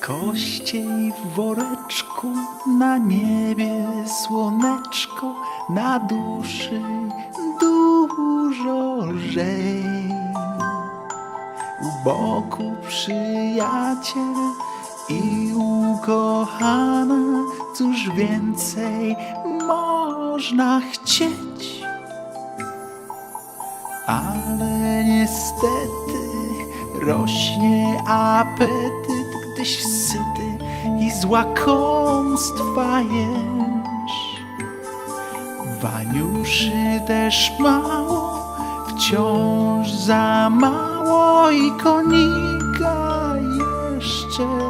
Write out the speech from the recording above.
Kościej w woreczku, na niebie słoneczko, na duszy dużo lżej. U boku przyjaciel i ukochana cóż więcej można chcieć? Ale niestety rośnie apetyt, gdyś syty i z łakomstwa jesz. Waniuszy też mało, wciąż za mało i konika jeszcze